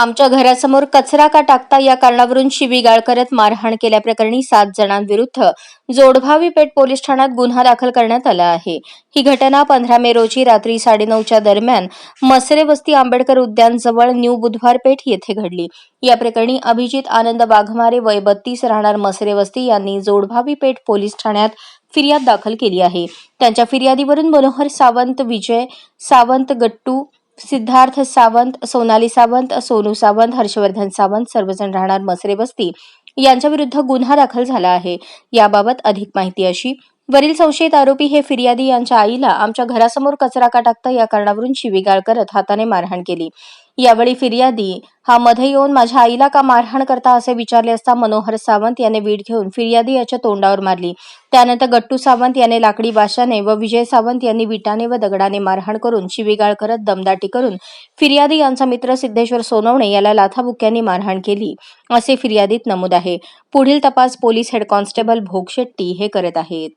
आमच्या घरासमोर कचरा का टाकता या कारणावरून शिवीगाळ करत मारहाण केल्याप्रकरणी सात जणांविरुद्ध जोडभावी पेठ पोलीस ठाण्यात गुन्हा दाखल करण्यात आला आहे. ही घटना पंधरा मे रोजी रात्री साडेनऊच्या दरम्यान मसरे वस्ती आंबेडकर उद्यान जवळ न्यू बुधवार पेठ येथे घडली. या प्रकरणी अभिजित आनंद वाघमारे वय बत्तीस राहणार मसरे वस्ती यांनी जोडभावी पेठ पोलीस ठाण्यात फिर्याद दाखल केली आहे. त्यांच्या फिर्यादीवरून मनोहर सावंत विजय सावंत गट्टू सिद्धार्थ सावंत सोनाली सावंत सोनू सावंत हर्षवर्धन सावंत सर्वजण राहणार मसरे वस्ती. यांच्या विरुद्ध गुन्हा दाखल झाला आहे. याबाबत अधिक माहिती अशी वरील संशयित आरोपी हे फिर्यादी यांच्या आईला आमच्या घरासमोर कचरा का टाकता या कारणावरून शिवीगाळ करत हाताने मारहाण केली. यावेळी फिर्यादी हा मध्ये येऊन माझ्या आईला का मारहाण करता? असे विचारले असता मनोहर सावंत याने वीट घेऊन फिर्यादी याच्या तोंडावर मारली. त्यानंतर गट्टू सावंत याने लाकडी बाशाने व विजय सावंत यांनी विटाने व दगडाने मारहाण करून शिवीगाळ करत दमदाटी करून फिर्यादी यांचा मित्र सिद्धेश्वर सोनवणे याला लाथाबुक्यांनी मारहाण केली असे फिर्यादीत नमूद आहे. पुढील तपास पोलीस हेड कॉन्स्टेबल भोगशेट्टी हे करत आहेत.